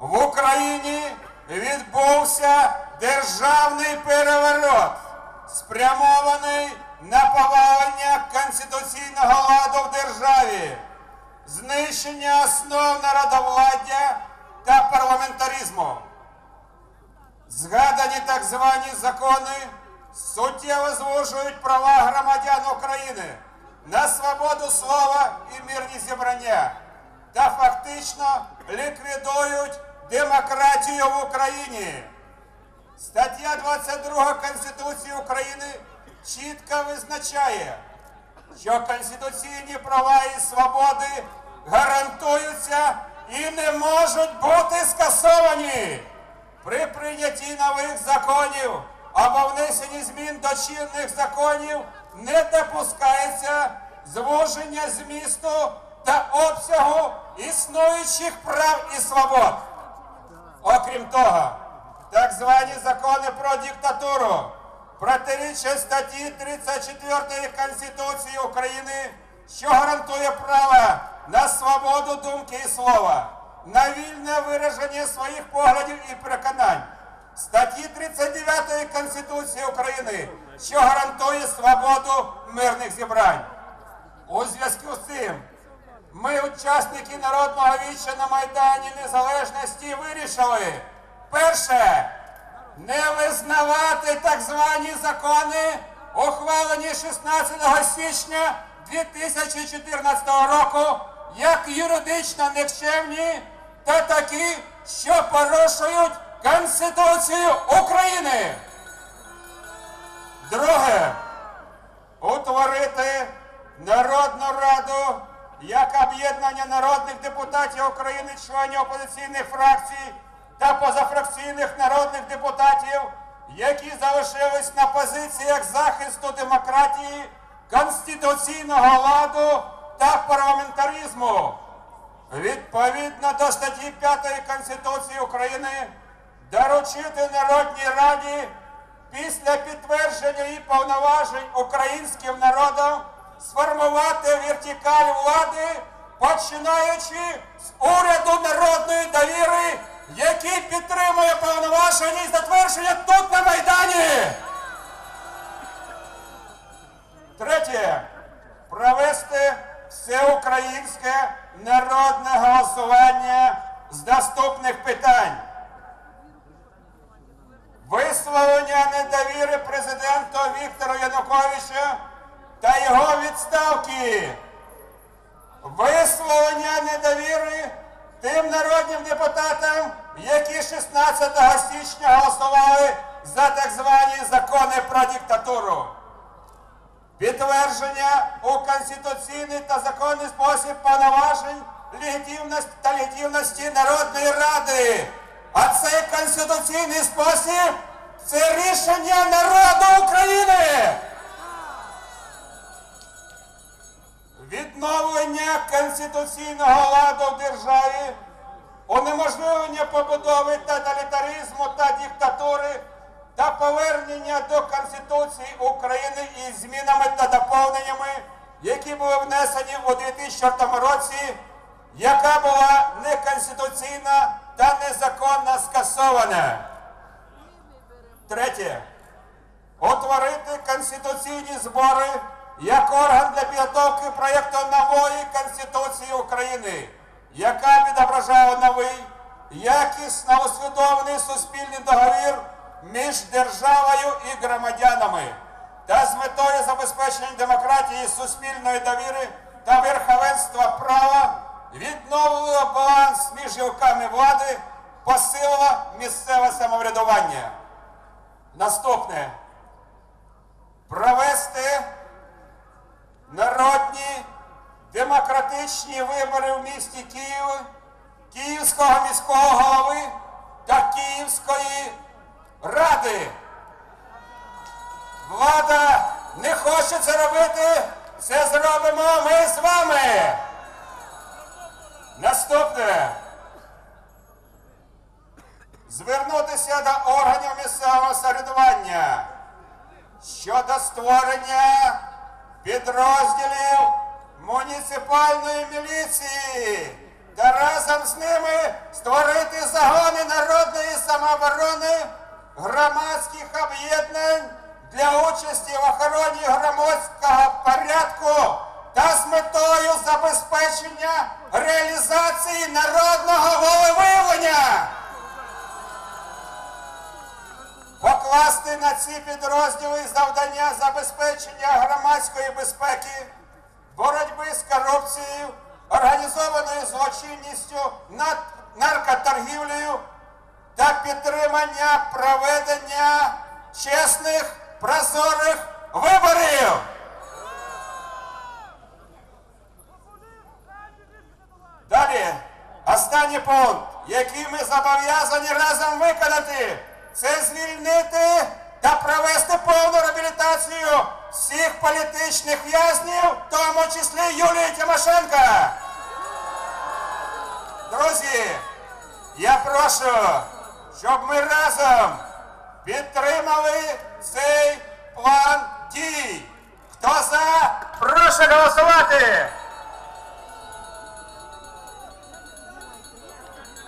в Україні відбувся державний переворот, спрямований на повалення конституційного ладу в державі, знищення основ народовладдя та парламентаризму. Згадані так звані закони суттєво звужують права громадян України на свободу слова і мирні зібрання та фактично ліквідують демократію в Україні. Стаття 22 Конституції України чітко визначає, що конституційні права і свободи гарантуються і не можуть бути скасовані при прийнятті нових законів або внесенні змін до чинних законів не допускається звуження змісту та обсягу існуючих прав і свобод. Окрім того, так звані закони про диктатуру протирічать статті 34 Конституції України, що гарантує право на свободу думки і слова, на вільне вираження своїх поглядів і переконань. Статті 39 Конституції України, що гарантує свободу мирних зібрань. Учасники народного віччя на Майдані Незалежності, вирішили перше не визнавати так звані закони, ухвалені 16 січня 2014 року, як юридично никчемні та такі, що порушують Конституцію України. Друге утворити Народну Раду як об'єднання народних депутатів України, членів опозиційних фракцій та позафракційних народних депутатів, які залишились на позиціях захисту демократії, конституційного ладу та парламентаризму. Відповідно до статті 5 Конституції України доручити Народній Раді після підтвердження її повноважень українським народом сформувати вертикаль влади, починаючи з уряду народної довіри, який підтримує повноваження і затвердження тут на Майдані. Третє. Провести всеукраїнське народне голосування з доступних питань. Висловлення недовіри президенту Віктору Януковичу та його відставки. Висловлення недовіри тим народним депутатам, які 16 січня голосували за так звані закони про диктатуру. Підтвердження у конституційний та законний спосіб повноважень та легітимності Народної Ради. А цей конституційний спосіб це рішення народу конституційного ладу в державі, унеможливлення побудови тоталітаризму та диктатури та повернення до Конституції України із змінами та доповненнями, які були внесені у 2004 році, яка була неконституційна та незаконно скасована. Третє. Утворити конституційні збори як орган для підготовки проєкту нової Конституції України, яка відображає новий, якісно усвідомлений суспільний договір між державою і громадянами та з метою забезпечення демократії, суспільної довіри та верховенства права відновлює баланс між гілками влади, посилила місцеве самоврядування. Наступне провести народні демократичні вибори в місті Києві, Київського міського голови та Київської ради. Влада не хоче це робити, це зробимо ми з вами. Наступне. Звернутися до органів місцевого самоврядування щодо створення підрозділів муніципальної міліції та разом з ними створити загони народної самооборони, громадських об'єднань для участі в охороні громадського порядку та з метою забезпечення реалізації народного волевиявлення. Покласти на ці підрозділи завдання забезпечення громадської безпеки, боротьби з корупцією, організованою злочинністю, наркоторгівлею та підтримання проведення чесних прозорих виборів. Далі, останній пункт, який ми зобов'язані разом виконати, це звільнити та провести повну реабілітацію всіх політичних в'язнів, в тому числі Юлії Тимошенко. Друзі, я прошу, щоб ми разом підтримали цей план дій. Хто за? Прошу голосувати!